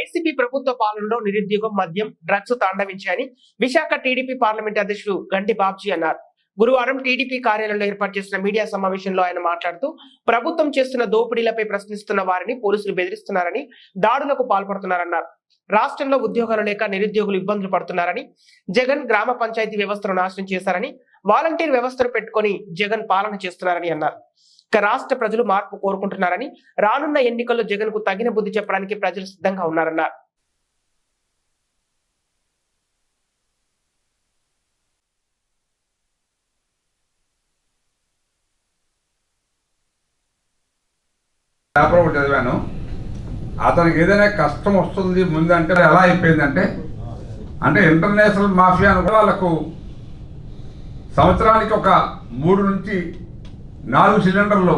YCP ప్రభుత్వ పాలనలో నిరుద్యోగం మద్యం డ్రగ్స్ తాండవించాయని విశాఖ టీడీపీ పార్లమెంట్ అధ్యక్షుడు గంటి బాబ్జీ అన్నారు. గురువారం టీడీపీ కార్యాలయంలో ఏర్పాటు చేసిన మీడియా సమావేశంలో ఆయన మాట్లాడుతూ ప్రభుత్వం చేస్తున్న దోపిడీలపై ప్రశ్నిస్తున్న వారిని పోలీసులు బెదిరిస్తున్నారని దాడులకు పాల్పడుతున్నారన్నారు. రాష్ట్రంలో ఉద్యోగాలు లేక నిరుద్యోగులు ఇబ్బందులు పడుతున్నారని జగన్ గ్రామ పంచాయతీ వ్యవస్థను నాశనం చేశారని వాలంటీర్ వ్యవస్థను పెట్టుకొని జగన్ పాలన చేస్తున్నారని అన్నారు. ఇక రాష్ట్ర ప్రజలు మార్పు కోరుకుంటున్నారని రానున్న ఎన్నికల్లో జగన్కు తగిన బుద్ధి చెప్పడానికి ప్రజలు సిద్ధంగా ఉన్నారన్నారు. పేపర్ ఒకటి చదివాను. అతనికి ఏదైనా కష్టం వస్తుంది ముందంటే ఎలా అయిపోయిందంటే అంటే ఇంటర్నేషనల్ మాఫియా అని కూడా వాళ్ళకు సంవత్సరానికి ఒక మూడు నుంచి నాలుగు సిలిండర్లు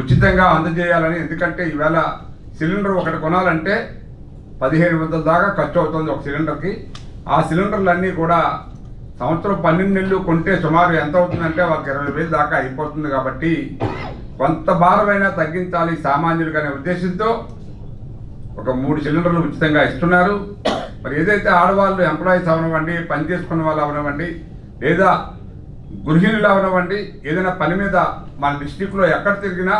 ఉచితంగా అందజేయాలని ఎందుకంటే ఈవేళ సిలిండర్ ఒకటి కొనాలంటే పదిహేను వందల దాకా ఖర్చు అవుతుంది ఒక సిలిండర్కి. ఆ సిలిండర్లు అన్నీ కూడా సంవత్సరం పన్నెండు నెలలు కొంటే సుమారు ఎంత అవుతుందంటే వాళ్ళకి ఇరవై వేలు దాకా అయిపోతుంది కాబట్టి కొంత భారమైనా తగ్గించాలి సామాన్యులకు అనే ఉద్దేశంతో ఒక మూడు సిలిండర్లు ఉచితంగా ఇస్తున్నారు. మరి ఏదైతే ఆడవాళ్ళు ఎంప్లాయీస్ అవనివ్వండి పని చేసుకున్న వాళ్ళు అవనివ్వండి లేదా గృహిణులు అవనివ్వండి ఏదైనా పని మీద మన డిస్టిక్లో ఎక్కడ తిరిగినా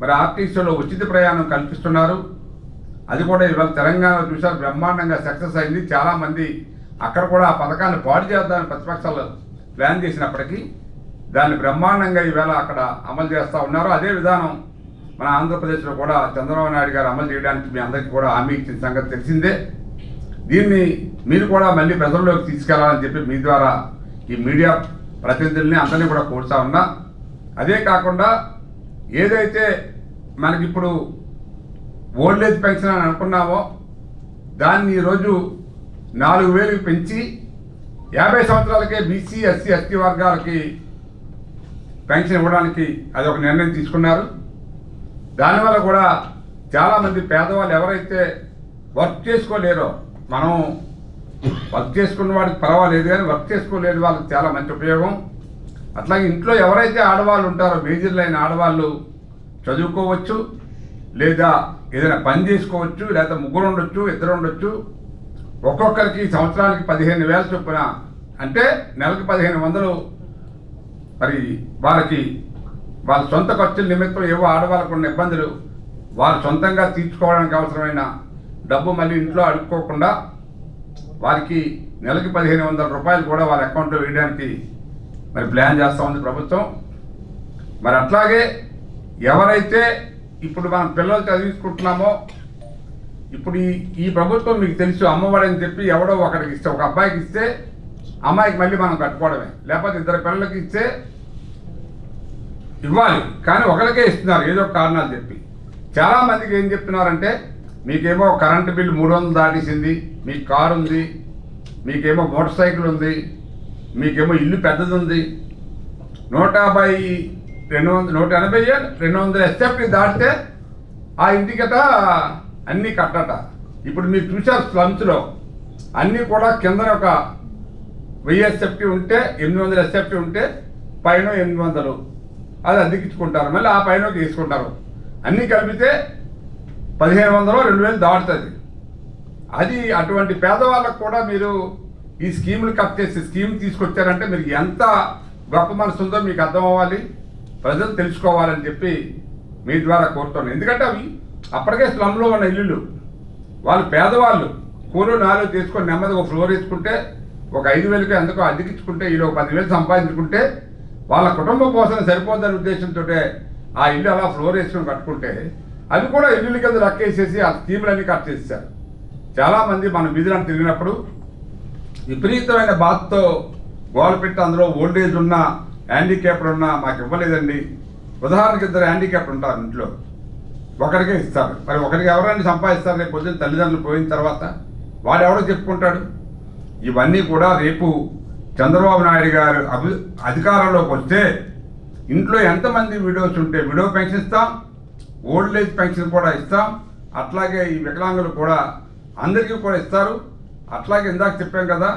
మరి ఆర్టీసీలో ఉచిత ప్రయాణం కల్పిస్తున్నారు. అది కూడా ఇవాళ తెలంగాణ చూసారు బ్రహ్మాండంగా సక్సెస్ అయింది. చాలామంది అక్కడ కూడా ఆ పథకాన్ని పాడు చేద్దామని ప్రతిపక్షాలు ప్లాన్ చేసినప్పటికీ దాన్ని బ్రహ్మాండంగా ఈవేళ అక్కడ అమలు చేస్తూ ఉన్నారు. అదే విధానం మన ఆంధ్రప్రదేశ్లో కూడా చంద్రబాబు నాయుడు గారు అమలు చేయడానికి మీ అందరికీ కూడా హామీ ఇచ్చిన సంగతి తెలిసిందే. దీన్ని మీరు కూడా మళ్ళీ ప్రజల్లోకి తీసుకెళ్ళాలని చెప్పి మీ ద్వారా ఈ మీడియా ప్రతినిధుల్ని అందరినీ కూడా కోరుతా ఉన్నా. అదే కాకుండా ఏదైతే మనకిప్పుడు ఓల్డ్ ఏజ్ పెన్షన్ అని అనుకున్నామో దాన్ని ఈరోజు నాలుగు వేలు పెంచి యాభై సంవత్సరాలకే బీసీ ఎస్సీ ఎస్టీ వర్గాలకి పెన్షన్ ఇవ్వడానికి అది ఒక నిర్ణయం తీసుకున్నారు. దానివల్ల కూడా చాలామంది పేదవాళ్ళు ఎవరైతే వర్క్ చేసుకోలేరో మనం వర్క్ చేసుకున్న వాడికి పర్వాలేదు కానీ వర్క్ చేసుకోలేని వాళ్ళకి చాలా మంచి ఉపయోగం. అట్లాగే ఇంట్లో ఎవరైతే ఆడవాళ్ళు ఉంటారో మేజర్లైన ఆడవాళ్ళు చదువుకోవచ్చు లేదా ఏదైనా పని చేసుకోవచ్చు లేదా ముగ్గురు ఉండొచ్చు ఇద్దరు ఉండొచ్చు. ఒక్కొక్కరికి సంవత్సరానికి పదిహేను వేల చొప్పున. అంటే నెలకు పదిహేను వందలు. మరి వాళ్ళకి వాళ్ళ సొంత ఖర్చుల నిమిత్తం ఏవో ఆడవాళ్ళకు ఉన్న ఇబ్బందులు. వారు సొంతంగా తీర్చుకోవడానికి అవసరమైన డబ్బు మళ్ళీ ఇంట్లో అడుక్కోకుండా వారికి నెలకి పదిహేను వందల రూపాయలు కూడా వాళ్ళ అకౌంట్లో వేయడానికి మరి ప్లాన్ చేస్తూ ఉంది ప్రభుత్వం. మరి అట్లాగే ఎవరైతే ఇప్పుడు మనం పిల్లలు చదివించుకుంటున్నామో ఇప్పుడు ఈ ఈ ప్రభుత్వం మీకు తెలుసు అమ్మఒడి అని చెప్పి ఎవడో ఒకరికి ఇస్తే ఒక అబ్బాయికి ఇస్తే అమ్మాయికి మళ్ళీ మనం కట్టుకోవడమే. లేకపోతే ఇద్దరు పిల్లలకి ఇస్తే ఇవ్వాలి. కానీ ఒకరికే ఇస్తున్నారు ఏదో ఒక కారణాలు చెప్పి. చాలామందికి ఏం చెప్తున్నారంటే మీకేమో కరెంటు బిల్లు మూడు వందలు దాటేసింది మీకు కారు ఉంది మీకేమో మోటార్ సైకిల్ ఉంది మీకేమో ఇల్లు పెద్దది ఉంది నూట యాభై రెండు వందల నూట ఎనభై రెండు వందల ఎస్ఎఫ్టీ దాటితే ఆ ఇంటికట అన్నీ కట్టట. ఇప్పుడు మీరు చూసారు స్లమ్స్లో అన్నీ కూడా కిందన ఒక వెయ్యి ఎస్ఎఫ్టీ ఉంటే ఎనిమిది వందల ఎస్ఎఫ్టీ ఉంటే పైన ఎనిమిది వందలు అది అద్దెకించుకుంటారు మళ్ళీ ఆ పైన తీసుకుంటారు. అన్నీ కలిపితే పదిహేను వందలు రెండు వేలు దాటుతుంది. అది అటువంటి పేదవాళ్ళకు కూడా మీరు ఈ స్కీములు కట్ చేసి స్కీమ్ తీసుకొచ్చారంటే మీరు ఎంత గొప్ప మనసు ఉందో మీకు అర్థం అవ్వాలి ప్రజలు తెలుసుకోవాలని చెప్పి మీ ద్వారా కోరుతున్నాను. ఎందుకంటే అవి అప్పటికే స్లమ్లో ఉన్న ఇల్లులు. వాళ్ళు పేదవాళ్ళు. కూలు నాలుగు తీసుకొని నెమ్మది ఒక ఫ్లోర్ వేసుకుంటే ఒక ఐదు వేలకి ఎందుకో అద్దెకించుకుంటే వీళ్ళు ఒక పదివేలు సంపాదించుకుంటే వాళ్ళ కుటుంబం కోసం సరిపోద్దనే ఉద్దేశంతో ఆ ఇల్లు అలా ఫ్లోర్ వేసుకొని కట్టుకుంటే అవి కూడా ఇల్లు కింద లెక్కేసేసి ఆ స్కీములన్నీ కట్ చేశారు చాలామంది మన వీధులను తిరిగినప్పుడు విపరీతమైన బాధతో గోల పెట్టి అందులో ఓల్డేజ్ ఉన్న హ్యాండిక్యాప్డ్ ఉన్నా మాకు ఇవ్వలేదండి. ఉదాహరణకి ఇద్దరు హ్యాండిక్యాప్డ్ ఉంటారు ఇంట్లో. ఒకరికే ఇస్తారు. మరి ఒకరికి ఎవరైనా సంపాదిస్తారు రేపు పొద్దున్న తల్లిదండ్రులు పోయిన తర్వాత వాడు ఎవడో చెప్పుకుంటాడు. ఇవన్నీ కూడా రేపు చంద్రబాబు నాయుడు గారు అభి అధికారంలోకి వస్తే ఇంట్లో ఎంతమంది విడోస్ ఉంటే విడో పెన్షన్ ఇస్తాం ఓల్డ్ ఏజ్ పెన్షన్ కూడా ఇస్తాం. అట్లాగే ఈ వికలాంగులు కూడా అందరికీ కూడా ఇస్తారు. అట్లాగే ఇందాక చెప్పాం కదా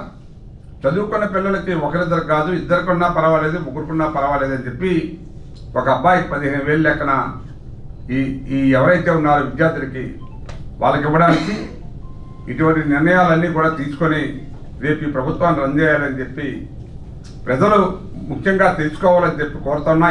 చదువుకున్న పిల్లలకి ఒకరిద్దరు కాదు ఇద్దరికున్నా పర్వాలేదు ముగ్గురుకున్నా పర్వాలేదు అని చెప్పి ఒక అబ్బాయి పదిహేను వేలు లెక్కన ఈ ఈ ఎవరైతే ఉన్నారో విద్యార్థులకి వాళ్ళకి ఇవ్వడానికి ఇటువంటి నిర్ణయాలన్నీ కూడా తీసుకొని రేపు ఈ ప్రభుత్వాన్ని రన్ చేయాలని చెప్పి ప్రజలు ముఖ్యంగా తెలుసుకోవాలని చెప్పి కోరుతున్నా.